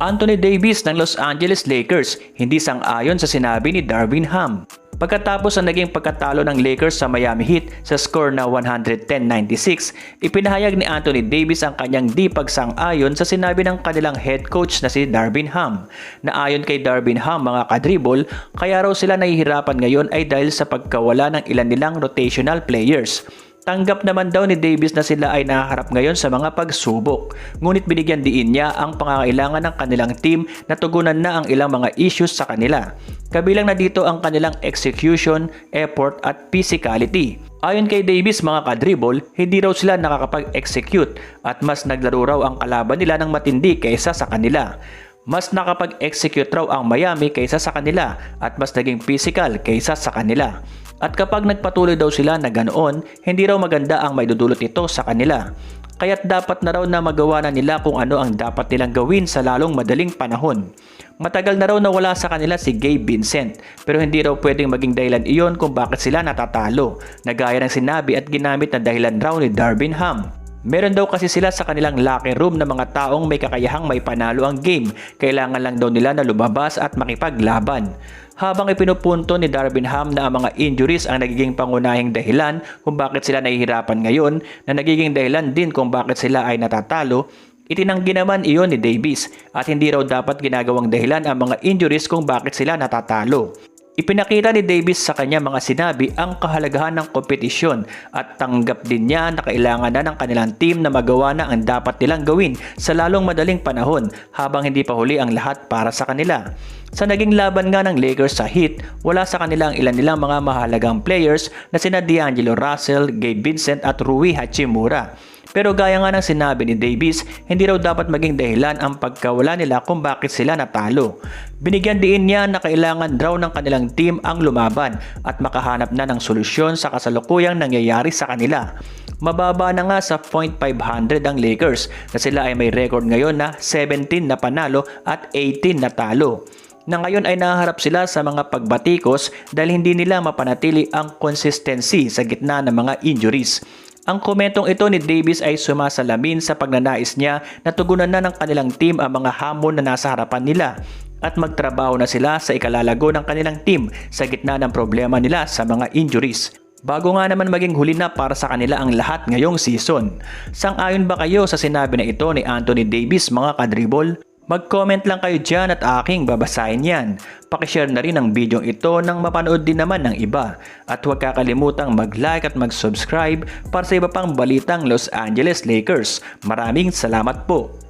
Anthony Davis ng Los Angeles Lakers hindi sang-ayon sa sinabi ni Darvin Ham. Pagkatapos ang naging pagkatalo ng Lakers sa Miami Heat sa score na 110-96, ipinahayag ni Anthony Davis ang kanyang di pagsang-ayon sa sinabi ng kanilang head coach na si Darvin Ham. Na ayon kay Darvin Ham mga kadribol, kaya raw sila nahihirapan ngayon ay dahil sa pagkawala ng ilan nilang rotational players. Tanggap naman daw ni Davis na sila ay nakaharap ngayon sa mga pagsubok. Ngunit binigyan diin niya ang pangangailangan ng kanilang team na tugunan na ang ilang mga issues sa kanila. Kabilang na dito ang kanilang execution, effort at physicality. Ayon kay Davis mga kadribol, hindi raw sila nakakapag-execute at mas naglaro raw ang kalaban nila ng matindi kaysa sa kanila. Mas nakapag-execute raw ang Miami kaysa sa kanila at mas naging physical kaysa sa kanila. At kapag nagpatuloy daw sila na ganoon, hindi raw maganda ang maidudulot ito sa kanila. Kaya't dapat na raw na magawa na nila kung ano ang dapat nilang gawin sa lalong madaling panahon. Matagal na raw nawala sa kanila si Gabe Vincent pero hindi raw pwedeng maging dahilan iyon kung bakit sila natatalo na gaya ng sinabi at ginamit na dahilan raw ni Darvin Ham. Meron daw kasi sila sa kanilang locker room na mga taong may kakayahang may panalo ang game. Kailangan lang daw nila na lumabas at makipaglaban. Habang ipinupunto ni Darvin Ham na ang mga injuries ang nagiging pangunahing dahilan kung bakit sila nahihirapan ngayon na nagiging dahilan din kung bakit sila ay natatalo, itinanggi naman iyon ni Davis at hindi raw dapat ginagawang dahilan ang mga injuries kung bakit sila natatalo. Ipinakita ni Davis sa kanya mga sinabi ang kahalagahan ng kompetisyon at tanggap din niya na kailangan na ng kanilang team na magawa na ang dapat nilang gawin sa lalong madaling panahon habang hindi pa huli ang lahat para sa kanila. Sa naging laban nga ng Lakers sa Heat, wala sa kanila ang ilan nilang mga mahalagang players na sina D'Angelo Russell, Gabe Vincent at Rui Hachimura. Pero gaya nga ng sinabi ni Davis, hindi raw dapat maging dahilan ang pagkawala nila kung bakit sila natalo. Binigyan din niya na kailangan raw ng kanilang team ang lumaban at makahanap na ng solusyon sa kasalukuyang nangyayari sa kanila. Mababa na nga sa 0.500 ang Lakers na sila ay may record ngayon na 17 na panalo at 18 na talo na ngayon ay naharap sila sa mga pagbatikos dahil hindi nila mapanatili ang consistency sa gitna ng mga injuries. Ang komentong ito ni Davis ay sumasalamin sa pagnanais niya na tugunan na ng kanilang team ang mga hamon na nasa harapan nila at magtrabaho na sila sa ikalalago ng kanilang team sa gitna ng problema nila sa mga injuries. Bago nga naman maging huli na para sa kanila ang lahat ngayong season. Sang-ayon ba kayo sa sinabi na ito ni Anthony Davis mga kadribol? Mag-comment lang kayo dyan at aking babasahin yan. Pakishare na rin ang video ito nang mapanood din naman ng iba. At huwag kakalimutang mag-like at mag-subscribe para sa iba pang balitang Los Angeles Lakers. Maraming salamat po!